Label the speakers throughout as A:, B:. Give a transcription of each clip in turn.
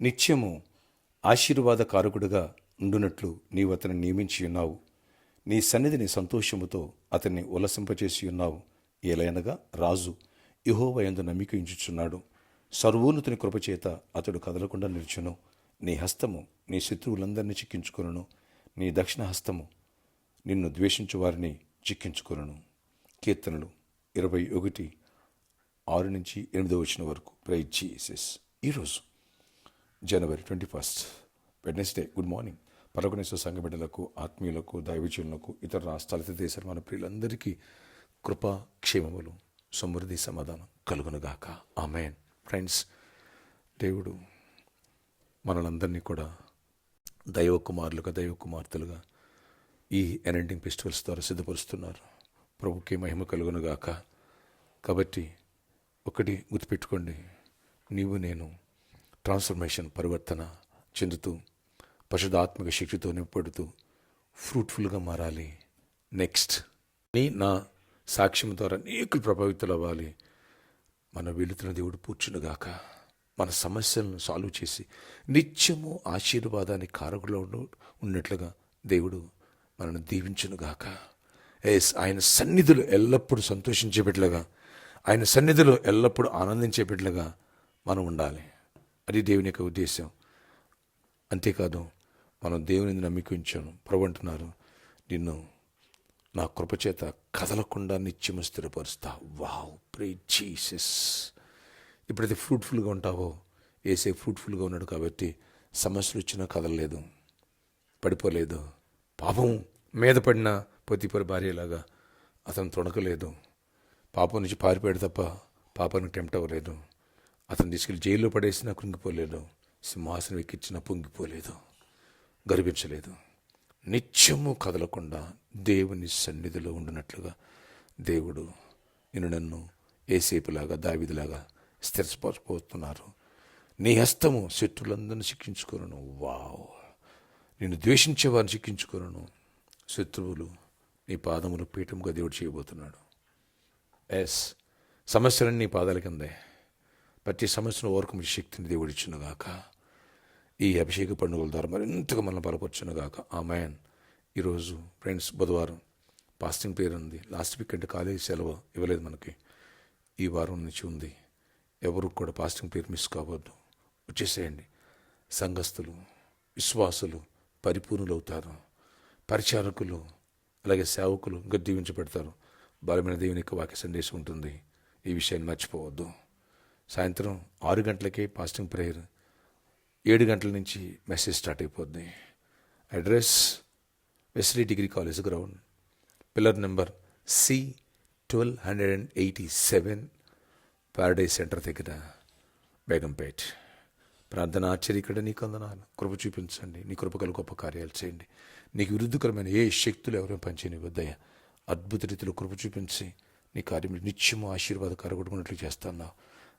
A: నిత్యము ఆశీర్వాదకారకుడుగా ఉండునట్లు నీవు అతన్ని నియమించి ఉన్నావు. నీ సన్నిధిని సంతోషముతో అతన్ని ఉల్లసింపచేసి ఉన్నావు. ఏలైనగా రాజు యహోవ యందు నమ్మిక ఇంచుచున్నాడు సర్వోన్నతుని కృపచేత అతడు కదలకుండా నిల్చును. నీ హస్తము నీ శత్రువులందరినీ చిక్కించుకొనును. నీ దక్షిణ హస్తము నిన్ను ద్వేషించు వారిని చిక్కించుకొనును. కీర్తనలు ఇరవై ఒకటి ఆరు నుంచి ఎనిమిదో వచ్చిన వరకు. ప్రైజ్ చేసేస్ ఈరోజు January twenty first Wednesday good morning. పరగణేశ్వర సంఘ బిడ్డలకు ఆత్మీయులకు దైవజనులకు ఇతర రాష్ట్రాల ఇతర దేశాల మన ప్రియులందరికీ కృపా క్షేమములు సమృద్ధి సమాధానం కలుగునుగాక. ఆమెన్. ఫ్రెండ్స్ దేవుడు మనలందరినీ కూడా దైవ కుమారులుగా దైవ కుమార్తెలుగా ఈ ఎనెండింగ్ ఫెస్టివల్స్ ద్వారా సిద్ధపరుస్తున్నారు. ప్రభుకి మహిమ కలుగునుగాక. కాబట్టి ఒకటి గుర్తుపెట్టుకోండి. నీవు నేను ట్రాన్స్ఫర్మేషన్ పరివర్తన చెందుతూ పరిశుధాత్మక శక్తితో నింపడుతూ ఫ్రూట్ఫుల్గా మారాలి. నెక్స్ట్ నీ నా సాక్ష్యం ద్వారా అనేకులు ప్రభావితులు అవ్వాలి. మన వెళుతున్న దేవుడు పూర్చునుగాక మన సమస్యలను సాల్వ్ చేసి నిత్యము ఆశీర్వాదాన్ని కారకులో ఉన్నట్లుగా దేవుడు మనను దీవించునుగాక. ఎస్ ఆయన సన్నిధులు ఎల్లప్పుడూ సంతోషించే బిడ్డలుగా ఆయన సన్నిధిలో ఎల్లప్పుడూ ఆనందించే బిడ్డలుగా మనం ఉండాలి. అది దేవుని యొక్క ఉద్దేశం. అంతేకాదు మనం దేవుని నమ్మిక ఉంచాను ప్రభు అంటున్నారు నిన్ను నా కృపచేత కదలకుండా నిత్యము స్థిరపరుస్తా. వావ్ ప్రే జీసస్. ఎప్పుడైతే ఫ్రూట్ఫుల్గా ఉంటావో? ఏసే ఫ్రూట్ఫుల్గా ఉన్నాడు కాబట్టి సమస్యలు వచ్చినా కదలలేదు పడిపోలేదు. పాపం మీద పడిన పొత్తిపరి భార్యలాగా అతను తొణకలేదు. పాపం నుంచి పారిపోయాడు తప్ప పాపానికి టెంప్ట్ అవ్వలేదు. అతను తీసుకెళ్ళి జైల్లో పడేసినా కృంగిపోలేదు సింహాసనం ఎక్కించినా పొంగిపోలేదు గర్వించలేదు. నిత్యము కదలకుండా దేవుని సన్నిధిలో ఉండినట్లుగా దేవుడు నిన్ను నన్ను ఏసేపులాగా దావిదిలాగా స్థిరపరచబోతున్నారు నీ హస్తము శత్రులందరిని శిక్షించుకోను వావ్! నిన్ను ద్వేషించే వారిని శిక్షించుకొనను. శత్రువులు నీ పాదములు పీఠముగా దేవుడు చేయబోతున్నాడు. ఎస్! సమస్యలన్నీ నీ పాదాల కిందే ప్రతి సమస్యను ఓరకు శక్తిని దేవుడు ఇచ్చునుగాక ఈ అభిషేక పండుగల ద్వారా మరింతగా మనం బలపరచునుగాక ఆ మ్యాన్ ఈరోజు ఫ్రెండ్స్ బుధవారం పాస్టింగ్ పేరు ఉంది. లాస్ట్ వీక్ అంటే కాలేజీ సెలవు ఇవ్వలేదు మనకి. ఈ వారం నుంచి ఉంది. ఎవరు కూడా పాస్టింగ్ పేరు మిస్ కావద్దు. వచ్చేసేయండి. సంఘస్థులు విశ్వాసులు పరిపూర్ణులు అవుతారు పరిచారకులు అలాగే సేవకులు ఇంకా దీవించబడతారు. బలమైన దేవుని యొక్క వాక్య సందేశం ఉంటుంది. ఈ విషయాన్ని మర్చిపోవద్దు. సాయంత్రం ఆరు గంటలకే పాస్టింగ్ ప్రేయర్. ఏడు గంటల నుంచి మెసేజ్ స్టార్ట్ అయిపోతుంది address Wesley degree college ground. Pillar number C twelve hundred and eighty seven Paradise center దగ్గర బేగంపేట్. ప్రార్థన ఆశ్చర్యకడ నీకు అందనాలు కృప చూపించండి. నీ కృపకలు గొప్ప కార్యాలు చేయండి. నీకు విరుద్ధకరమైన ఏ శక్తులు ఎవరైనా పనిచేయని పనిచేయనివద్దయ్యా అద్భుత రీతిలో కృప చూపించి నీ కార్యం నిత్యము ఆశీర్వాద కరగొట్టుకున్నట్లు చేస్తున్నావు.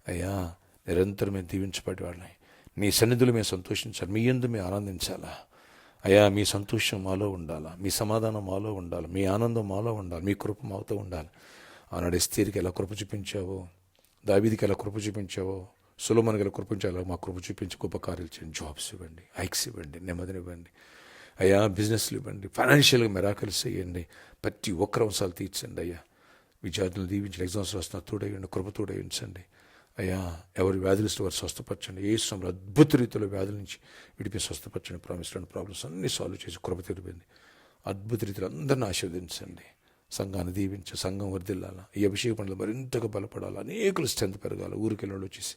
A: అయ్యా నిరంతరం మేము దీవించబడి వాళ్ళని నీ సన్నిధులు మేము సంతోషించాలి. మీ ఎందు మేము ఆనందించాలా? అయ్యా మీ సంతోషం మాలో ఉండాలా? మీ సమాధానం మాలో ఉండాలి? మీ ఆనందం మాలో ఉండాలి? మీ కృప మాతో ఉండాలి? ఆనాడు ఎస్తీరికి ఎలా కృప చూపించావో దావీదికి ఎలా కృప చూపించావో సులమనికి ఎలా కృపించాలో మా కృప చూపించి గొప్ప కార్యాలు చేయండి. జాబ్స్ ఇవ్వండి హైక్స్ ఇవ్వండి నెమ్మదినివ్వండి అయ్యా బిజినెస్లు ఇవ్వండి ఫైనాన్షియల్గా మెరాకల్స్ చేయండి. ప్రతి ఒక్కరు అంశాలు తీర్చండి అయ్యా. విద్యార్థులు దీవించండి ఎగ్జామ్స్ రాస్తున్న తోడేయండి కృప తోడేయించండి అయ్యా ఎవరు వ్యాధులు వారు స్వస్థపరచండి. ఏ సమయంలో అద్భుత రీతిలో వ్యాధుల నుంచి విడిపి స్వస్థపరచండి. ప్రామిస్ ప్రాబ్లమ్స్ అన్ని సాల్వ్ చేసి కృప తెలిపింది అద్భుత రీతిలో అందరిని ఆశీర్వదించండి. సంఘాన్ని దీవించి సంఘం వర్దిల్లాల ఈ అభిషేక పనులు మరింతగా బలపడాలి. అనేకులు స్ట్రెంత్ పెరగాలి. ఊరికెళ్ళి వచ్చేసి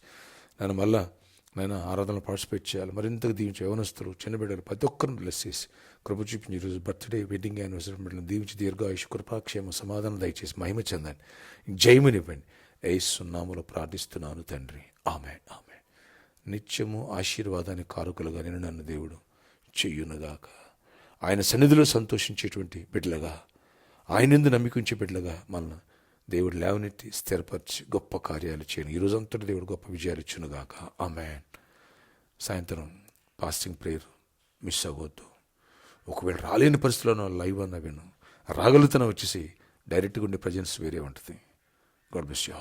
A: నేను మళ్ళా నేను ఆరాధనలో పార్టిసిపేట్ చేయాలి. మరింతగా దీవించి యవనస్తులు చిన్నబిడ్డలు ప్రతి ఒక్కరిని బ్లెస్ చేసి కృప చూపించి ఈరోజు బర్త్డే వెడ్డింగ్ యానివర్సరీ బిడ్డలను దీవించి దీర్ఘాయుష్ కృపాక్షేమ సమాధానం దయచేసి మహిమ చెందండి. జయమునివ్వండి. ఏసునాములో ప్రార్థిస్తున్నాను తండ్రి. ఆమె ఆమె నిత్యము ఆశీర్వాదాన్ని కారుకులుగా నేను నన్ను దేవుడు చెయ్యునుగాక ఆయన సన్నిధిలో సంతోషించేటువంటి బిడ్డలుగా ఆయనందు నమ్మికించే బిడ్డలుగా మనల్ని దేవుడు లేవనెత్తి స్థిరపరిచి గొప్ప కార్యాలు చేయను. ఈరోజు అంతటి దేవుడు గొప్ప విజయాలు ఇచ్చునుగాక. ఆమె సాయంత్రం పాస్టింగ్ ప్రేయర్ మిస్ అవ్వద్దు. ఒకవేళ రాలేని పరిస్థితుల్లో లైవ్ అన్న విను. రాగలుగుతున్న వచ్చేసి డైరెక్ట్గా ఉండే ప్రజెన్స్ వేరే ఉంటుంది. God bless you